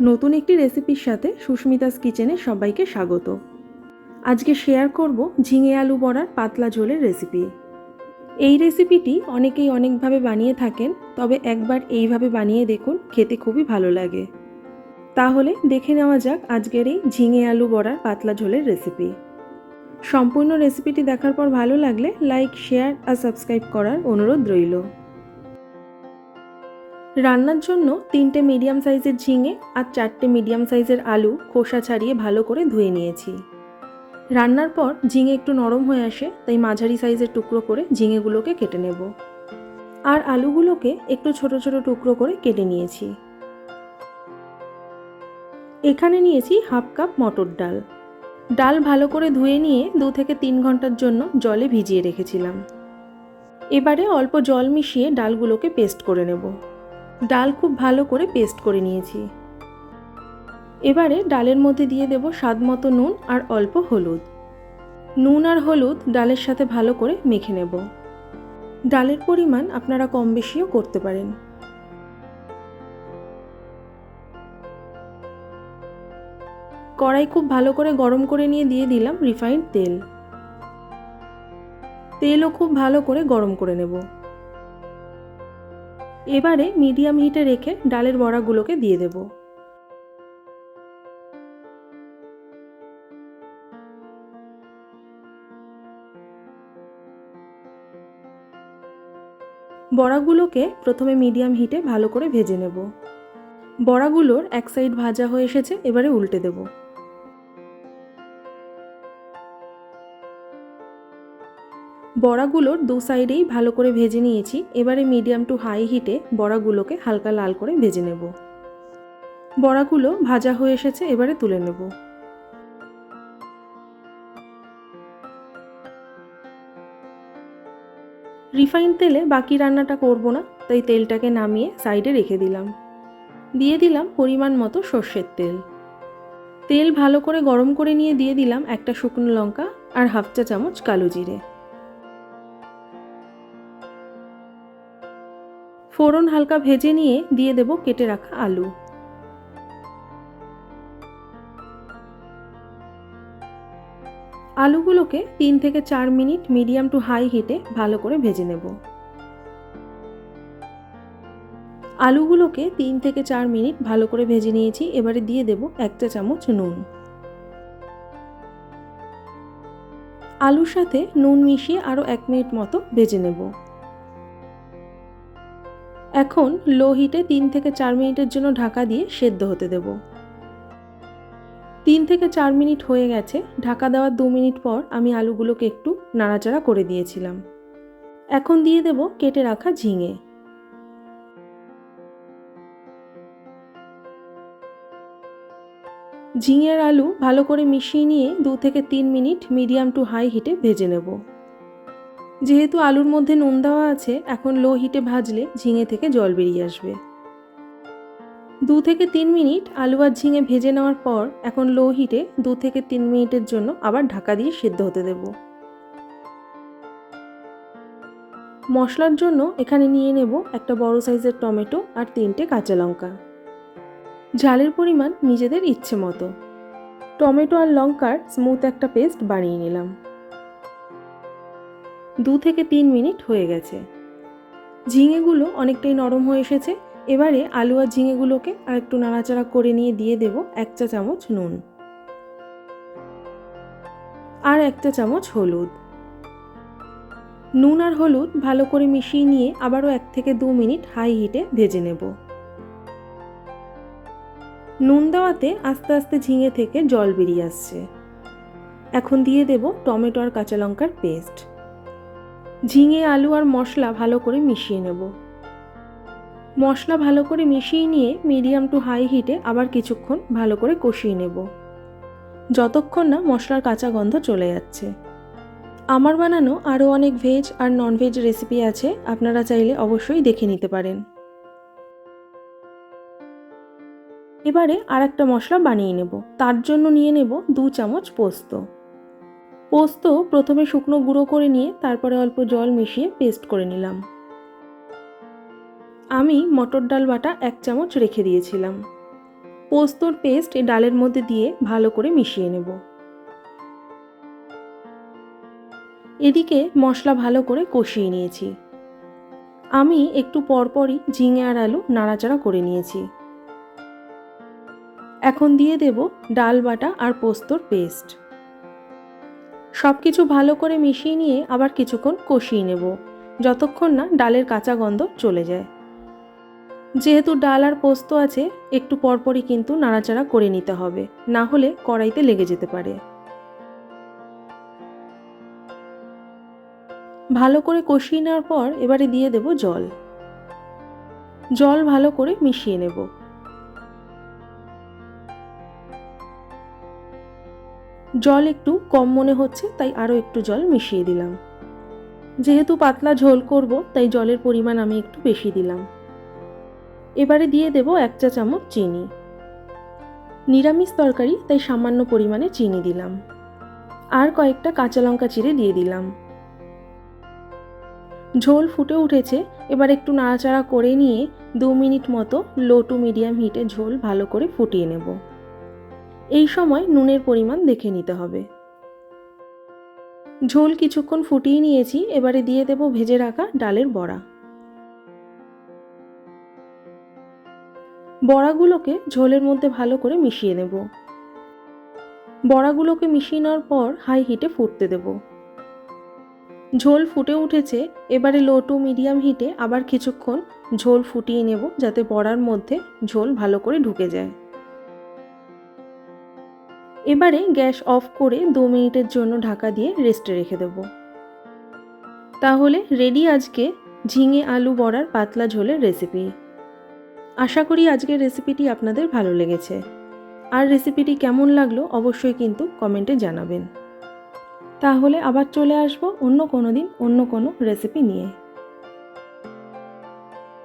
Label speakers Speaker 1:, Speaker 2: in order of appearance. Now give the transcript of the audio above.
Speaker 1: নতুন একটি রেসিপির সাথে সুস্মিতাস কিচেনে সবাইকে স্বাগত। আজকে শেয়ার করব ঝিঙে আলু বড়ার পাতলা ঝোলের রেসিপি। এই রেসিপিটি অনেকেই অনেকভাবে বানিয়ে থাকেন, তবে একবার এইভাবে বানিয়ে দেখুন, খেতে খুবই ভালো লাগে। তাহলে দেখে নেওয়া যাক আজকের এই ঝিঙে আলু বড়ার পাতলা ঝোলের রেসিপি। সম্পূর্ণ রেসিপিটি দেখার পর ভালো লাগলে লাইক, শেয়ার আর সাবস্ক্রাইব করার অনুরোধ রইল। রান্নার জন্য তিনটে মিডিয়াম সাইজের ঝিঙে আর চারটে মিডিয়াম সাইজের আলু খোসা ছাড়িয়ে ভালো করে ধুয়ে নিয়েছি। রান্নার পর ঝিঙে একটু নরম হয়ে আসে, তাই মাঝারি সাইজের টুকরো করে ঝিঙেগুলোকে কেটে নেব। আর আলুগুলোকে একটু ছোট ছোট টুকরো করে কেটে নিয়েছি। এখানে নিয়েছি হাফ কাপ মটর ডাল। ডাল ভালো করে ধুয়ে নিয়ে দু থেকে তিন ঘণ্টার জন্য জলে ভিজিয়ে রেখেছিলাম। এবারে অল্প জল মিশিয়ে ডালগুলোকে পেস্ট করে নেব। ডাল খুব ভালো করে পেস্ট করে নিয়েছি। এবারে ডালের মধ্যে দিয়ে দেব স্বাদ মতো নুন আর অল্প হলুদ। নুন আর হলুদ ডালের সাথে ভালো করে মেখে নেব। ডালের পরিমাণ আপনারা কম বেশিও করতে পারেন। কড়াই খুব ভালো করে গরম করে নিয়ে দিয়ে দিলাম রিফাইন্ড তেল। তেলও খুব ভালো করে গরম করে নেব। এবারে মিডিয়াম হিটে রেখে ডালের বড়াগুলোকে দিয়ে দেব। বড়াগুলোকে প্রথমে মিডিয়াম হিটে ভালো করে ভেজে নেব। বড়াগুলোর এক সাইড ভাজা হয়ে এসেছে, এবারে উল্টে দেব। বড়াগুলোর দু সাইডেই ভালো করে ভেজে নিয়েছি। এবারে মিডিয়াম টু হাই হিটে বড়াগুলোকে হালকা লাল করে ভেজে নেব। বড়াগুলো ভাজা হয়ে এসেছে, এবারে তুলে নেব। রিফাইন তেলে বাকি রান্নাটা করব না, তাই তেলটাকে নামিয়ে সাইডে রেখে দিলাম। দিয়ে দিলাম পরিমাণ মতো সর্ষের তেল। তেল ভালো করে গরম করে নিয়ে দিয়ে দিলাম একটা শুকনো লঙ্কা আর হাফ চা চামচ কালো জিরে। ফোড়ন হালকা ভেজে নিয়ে দিয়ে দেব কেটে রাখা আলু। আলুগুলোকে তিন থেকে চার মিনিট মিডিয়াম টু হাই হিটে ভালো করে ভেজে নেব। আলুগুলোকে তিন থেকে চার মিনিট ভালো করে ভেজে নিয়েছি, এবারে দিয়ে দেব এক চা চামচ নুন। আলুর সাথে নুন মিশিয়ে আরও এক মিনিট মতো ভেজে নেব। এখন লো হিটে তিন থেকে চার মিনিটের জন্য ঢাকা দিয়ে সেদ্ধ হতে দেব। তিন থেকে চার মিনিট হয়ে গেছে, ঢাকা দেওয়ার দু মিনিট পর আমি আলুগুলোকে একটু নাড়াচাড়া করে দিয়েছিলাম। এখন দিয়ে দেব কেটে রাখা ঝিঙে। ঝিঙের আলু ভালো করে মিশিয়ে নিয়ে দু থেকে তিন মিনিট মিডিয়াম টু হাই হিটে ভেজে নেব। যেহেতু আলুর মধ্যে নুন দেওয়া আছে, এখন লো হিটে ভাজলে ঝিঙে থেকে জল বেরিয়ে আসবে। দু থেকে তিন মিনিট আলু আর ঝিঙে ভেজে নেওয়ার পর এখন লো হিটে দু থেকে তিন মিনিটের জন্য আবার ঢাকা দিয়ে সেদ্ধ হতে দেব। মশলার জন্য এখানে নিয়ে নেব একটা বড় সাইজের টমেটো আর তিনটে কাঁচা লঙ্কা। ঝালের পরিমাণ নিজেদের ইচ্ছে মতো। টমেটো আর লঙ্কার স্মুথ একটা পেস্ট বানিয়ে নিলাম। দু থেকে তিন মিনিট হয়ে গেছে। ঝিঙেগুলো অনেকটাই নরম হয়ে এসেছে। এবারে আলু আর ঝিঙেগুলোকে আর একটু নাড়াচাড়া করে নিয়ে দিয়ে দেব এক চা চামচ নুন। আর এক চা চামচ হলুদ। নুন আর হলুদ ভালো করে মিশিয়ে নিয়ে আবারও এক থেকে দু মিনিট হাই হিটে ভেজে নেব। নুন দেওয়াতে আস্তে আস্তে ঝিঙে থেকে জল বেরিয়ে আসছে। এখন দিয়ে দেব টমেটো আর কাঁচা লঙ্কার পেস্ট। ঝিঙে, আলু আর মশলা ভালো করে মিশিয়ে নেব। মশলা ভালো করে মিশিয়ে নিয়ে মিডিয়াম টু হাই হিটে আবার কিছুক্ষণ ভালো করে কষিয়ে নেব। যতক্ষণ না মশলার কাঁচা গন্ধ চলে যাচ্ছে। আমার বানানো আরও অনেক ভেজ আর ননভেজ রেসিপি আছে, আপনারা চাইলে অবশ্যই দেখে নিতে পারেন। এবারে আর একটা মশলা বানিয়ে নেব। তার জন্য নিয়ে নেব দু চামচ পোস্ত। পোস্ত প্রথমে শুকনো গুঁড়ো করে নিয়ে তারপরে অল্প জল মিশিয়ে পেস্ট করে নিলাম। আমি মটর ডাল বাটা এক চামচ রেখে দিয়েছিলাম। পোস্তর পেস্ট এই ডালের মধ্যে দিয়ে ভালো করে মিশিয়ে নেব। এদিকে মশলা ভালো করে কষিয়ে নিয়েছি। আমি একটু পরপরই ঝিঙে আর আলু নাড়াচাড়া করে নিয়েছি। এখন দিয়ে দেব ডাল বাটা আর পোস্তর পেস্ট। সব কিছু ভালো করে মিশিয়ে নিয়ে আবার কিছুক্ষণ কষিয়ে নেব, যতক্ষণ না ডালের কাঁচা গন্ধ চলে যায়। যেহেতু ডাল আর পোস্ত আছে, একটু পরপরই কিন্তু নাড়াচাড়া করে নিতে হবে, না হলে কড়াইতে লেগে যেতে পারে। ভালো করে কষিয়ে নেওয়ার পর এবারে দিয়ে দেব জল। জল ভালো করে মিশিয়ে নেব। জল একটু কম মনে হচ্ছে, তাই আরও একটু জল মিশিয়ে দিলাম। যেহেতু পাতলা ঝোল করব, তাই জলের পরিমাণ আমি একটু বেশি দিলাম। এবারে দিয়ে দেব এক চা চামচ চিনি। নিরামিষ তরকারি, তাই সামান্য পরিমাণে চিনি দিলাম। আর কয়েকটা কাঁচা লঙ্কা চিড়ে দিয়ে দিলাম। ঝোল ফুটে উঠেছে, এবার একটু নাড়াচাড়া করে নিয়ে দু মিনিট মতো লো টু মিডিয়াম হিটে ঝোল ভালো করে ফুটিয়ে নেব। এই সময় নুনের পরিমাণ দেখে নিতে হবে। ঝোল কিছুক্ষণ ফুটিয়ে নিয়েছি, এবারে দিয়ে দেব ভেজে রাখা ডালের বড়া। বড়াগুলোকে ঝোলের মধ্যে ভালো করে মিশিয়ে নেব। বড়াগুলোকে মিশিয়ে নেওয়ার পর হাই হিটে ফুটতে দেব। ঝোল ফুটে উঠেছে, এবারে লো টু মিডিয়াম হিটে আবার কিছুক্ষণ ঝোল ফুটিয়ে নেব যাতে বড়ার মধ্যে ঝোল ভালো করে ঢুকে যায়। এবারে গ্যাস অফ করে দু মিনিটের জন্য ঢাকা দিয়ে রেস্টে রেখে দেব। তাহলে রেডি আজকে ঝিঙে আলু বড়ার পাতলা ঝোলের রেসিপি। আশা করি আজকের রেসিপিটি আপনাদের ভালো লেগেছে। আর রেসিপিটি কেমন লাগল অবশ্যই কিন্তু কমেন্টে জানাবেন। তাহলে আবার চলে আসব অন্য কোনো দিন অন্য কোনো রেসিপি নিয়ে।